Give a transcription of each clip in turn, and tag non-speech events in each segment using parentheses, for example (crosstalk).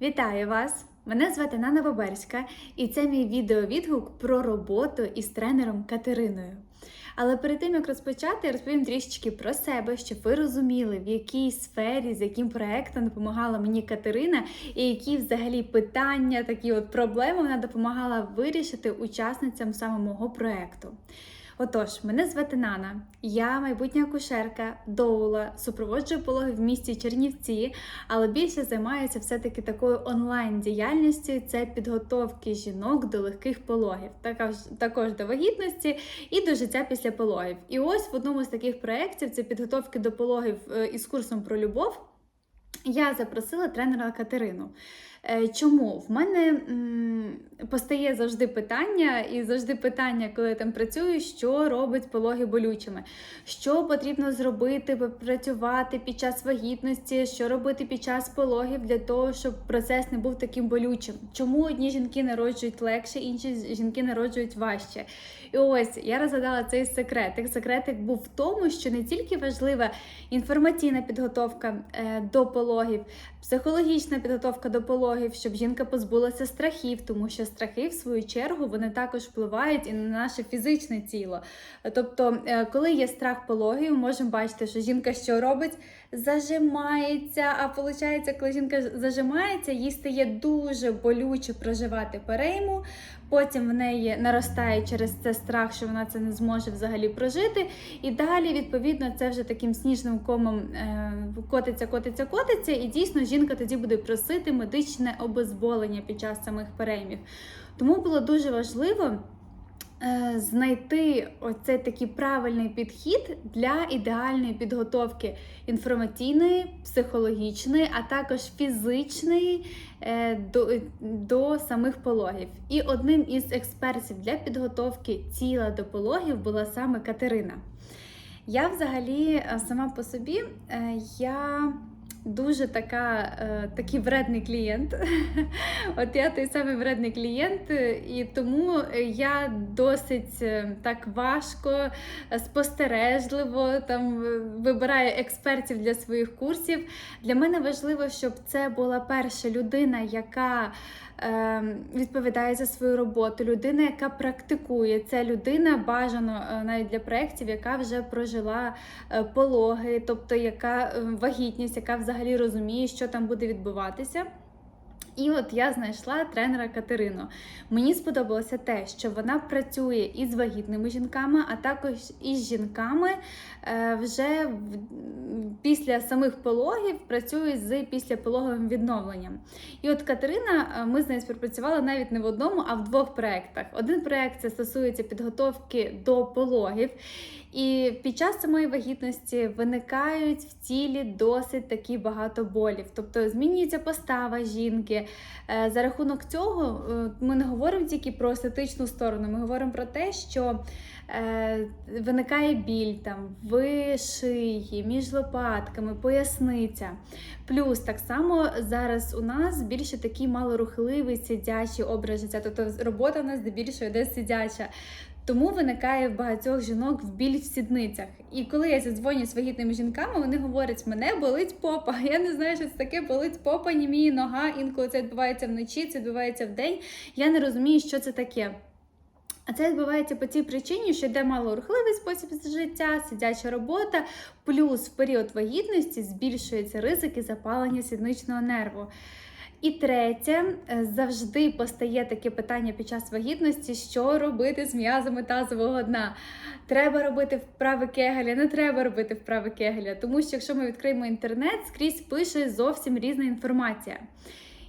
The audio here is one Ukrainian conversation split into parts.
Вітаю вас! Мене звати Нана Баберська, і це мій відеовідгук про роботу із тренером Катериною. Але перед тим як розпочати, я розповім трішечки про себе, щоб ви розуміли, в якій сфері, з яким проектом допомагала мені Катерина, і які взагалі питання, такі от проблеми вона допомагала вирішити учасницям саме мого проекту. Отож, мене звати Нана, я майбутня акушерка, доула, супроводжую пологи в місті Чернівці, але більше займаюся все-таки такою онлайн-діяльністю це підготовки жінок до легких пологів, також, також до вагітності і до життя після пологів. І ось в одному з таких проєктів це підготовки до пологів е, із курсом про любов. Я запросила тренера Катерину. Е, Чому? В мене постає завжди питання, і завжди питання, коли я там працюю, що робить пологи болючими, що потрібно зробити, попрацювати під час вагітності, що робити під час пологів для того, щоб процес не був таким болючим. Чому одні жінки народжують легше, інші жінки народжують важче? І ось я розгадала цей секретик. Секретик був в тому, що не тільки важлива інформаційна підготовка е, до пологів, психологічна підготовка до пологів, щоб жінка позбулася страхів, тому що страхи, в свою чергу, вони також впливають і на наше фізичне тіло. Тобто, е, коли є страх пологів, можемо бачити, що жінка що робить? Зажимається. А виходить, коли жінка зажимається, їй стає дуже болюче проживати перейму. Потім в неї наростає через це страх, що вона це не зможе взагалі прожити. І далі, відповідно, це вже таким сніжним комом е, котиться, котиться, котиться. І дійсно жінка тоді буде просити медичне обезболення під час самих переймів. Тому було дуже важливо. е, Знайти оцей такий правильний підхід для ідеальної підготовки інформаційної, психологічної, а також фізичної е, до, до самих пологів. І одним із експертів для підготовки тіла до пологів була саме Катерина. Я взагалі е, сама по собі я дуже така, е, такий вредний клієнт. (laughs) От я той самий вредний клієнт, е, і тому я досить е, так важко, е, спостережливо там е, вибираю експертів для своїх курсів. Для мене важливо, щоб це була перша людина, яка е, відповідає за свою роботу, людина, яка практикує. Це людина бажано е, навіть для проєктів, яка вже прожила е, пологи, тобто яка е, вагітність, яка взагалі розуміє, що там буде відбуватися. І от я знайшла тренера Катерину. Мені сподобалося те, що вона працює із вагітними жінками, а також із жінками е, вже після самих пологів працює з післяпологовим відновленням. І от Катерина, е, ми з нею співпрацювали навіть не в одному, а в двох проєктах. Один проєкт це стосується підготовки до пологів. І під час самої вагітності виникають в тілі досить такі багато болів. Тобто змінюється постава жінки. Е, За рахунок цього е, ми не говоримо тільки про естетичну сторону, ми говоримо про те, що е, виникає біль там в шиї, між лопатками, поясниця. Плюс так само зараз у нас більше такий малорухливий сидячий образ життя. Тобто робота у нас здебільшого йде сидяча. Тому виникає в багатьох жінок в біль в сідницях. І коли я зідзвоню з вагітними жінками, вони говорять, мене болить попа. (laughs) Я не знаю, що це таке болить попа, ні мій нога. Інколи це відбувається вночі, це відбувається вдень. Я не розумію, що це таке. А це відбувається по тій причині, що йде малорухливий спосіб життя, сидяча робота, плюс в період вагітності збільшуються ризики запалення сідничного нерву. І третє, е, завжди постає таке питання під час вагітності, що робити з м'язами тазового дна. Треба робити вправи кегеля, не треба робити вправи кегеля, тому що якщо ми відкриємо інтернет, скрізь пише зовсім різна інформація.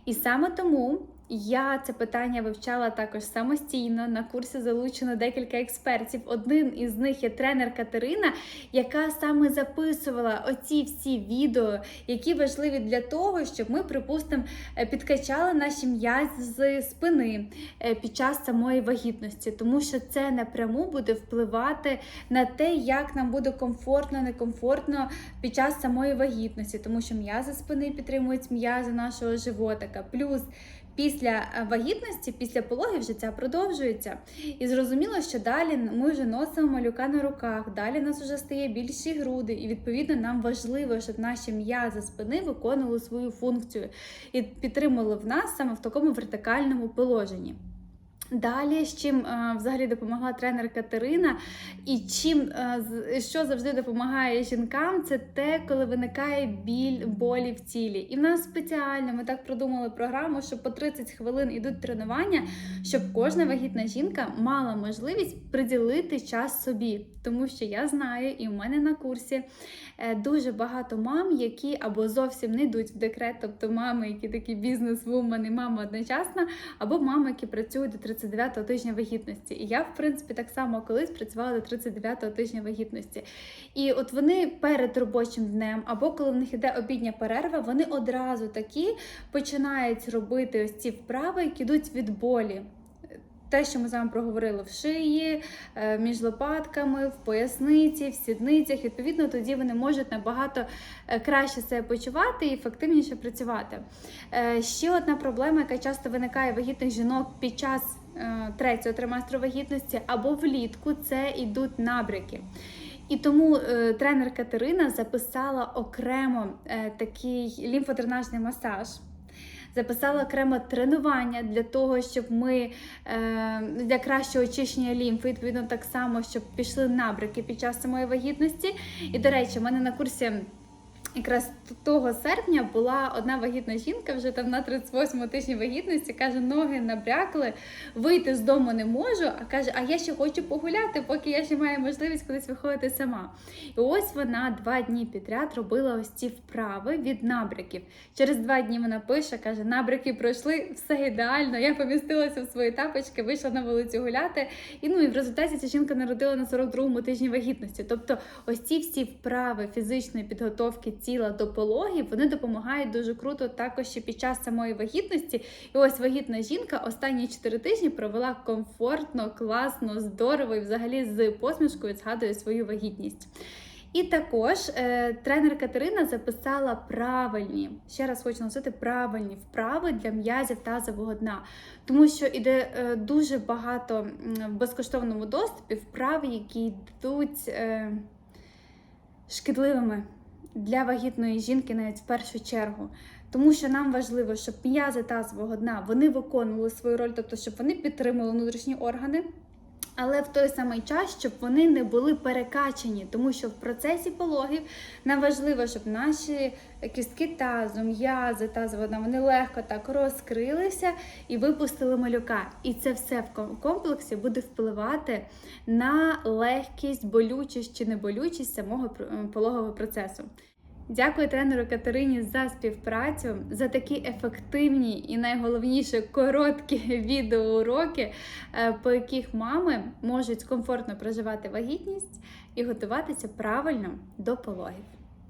І саме тому я це питання вивчала також самостійно. На курсі залучено декілька експертів. Один із них є тренер Катерина, яка саме записувала оці всі відео, які важливі для того, щоб ми, припустимо, е, підкачали наші м'язи спини е, під час самої вагітності, тому що це напряму буде впливати на те, як нам буде комфортно, некомфортно під час самої вагітності, тому що м'язи спини підтримують м'язи нашого животика. Плюс після е, вагітності, після пологів життя продовжується. І зрозуміло, що далі ми вже носимо малюка на руках, далі нас вже стає більші груди, і відповідно нам важливо, щоб наші м'язи спини виконували свою функцію і підтримували в нас саме в такому вертикальному положенні. Далі, з чим е, взагалі допомогла тренер Катерина, і чим е, що завжди допомагає жінкам, це те, коли виникає біль, болі в тілі. І в нас спеціально ми так продумали програму, що по 30 хвилин ідуть тренування, щоб кожна вагітна жінка мала можливість приділити час собі. Тому що я знаю, і в мене на курсі е, дуже багато мам, які або зовсім не йдуть в декрет, тобто мами, які такі бізнес-вумен і мама одночасно, або мами, які працюють до 39-го тижня вагітності. І я, в принципі, так само колись працювала до 39-го тижня вагітності. І от вони перед робочим днем, або коли в них іде обідня перерва, вони одразу такі починають робити ось ці вправи, які йдуть від болі. Те, що ми з вами проговорили в шиї, е, між лопатками, в поясниці, в сідницях. Відповідно, тоді вони можуть набагато е, краще себе почувати і ефективніше працювати. Е, Ще одна проблема, яка часто виникає вагітних жінок під час третього триместру вагітності або влітку, це йдуть набряки. І тому е, тренер Катерина записала окремо е, такий лімфодренажний масаж. Записала окремо тренування для того, щоб ми е, для кращого очищення лімфи, відповідно, так само, щоб пішли набряки під час самої вагітності. І, до речі, в мене на курсі якраз того серпня була одна вагітна жінка, вже там на 38 тижні вагітності, каже, ноги набрякли, вийти з дому не можу. А каже, а я ще хочу погуляти, поки я ще маю можливість кудись виходити сама. І ось вона два дні підряд робила ось ці вправи від набряків. Через два дні вона пише, каже, набряки пройшли, все ідеально. Я помістилася в свої тапочки, вийшла на вулицю гуляти. І ну і в результаті ця жінка народила на 42-му тижні вагітності. Тобто, ось ці всі вправи фізичної підготовки тіла до пологів вони допомагають дуже круто також і під час самої вагітності. І ось вагітна жінка останні 4 тижні провела комфортно, класно, здорово і взагалі з посмішкою згадує свою вагітність. І також е, тренер Катерина записала правильні, ще раз хочу назвати правильні вправи для м'язів тазового дна, тому що іде е, дуже багато в безкоштовному доступі вправ, які йдуть е, шкідливими для вагітної жінки навіть в першу чергу. Тому що нам важливо, щоб м'язи тазового дна вони виконували свою роль, тобто щоб вони підтримували внутрішні органи. Але в той самий час, щоб вони не були перекачані, тому що в процесі пологів нам важливо, щоб наші кістки тазу, м'язи тазового дна, вони легко так розкрилися і випустили малюка. І це все в комплексі буде впливати на легкість, болючість чи неболючість самого е, пологового процесу. Дякую тренеру Катерині за співпрацю, за такі ефективні і найголовніше короткі (laughs) відеоуроки, е, по яких мами можуть комфортно проживати вагітність і готуватися правильно до пологів.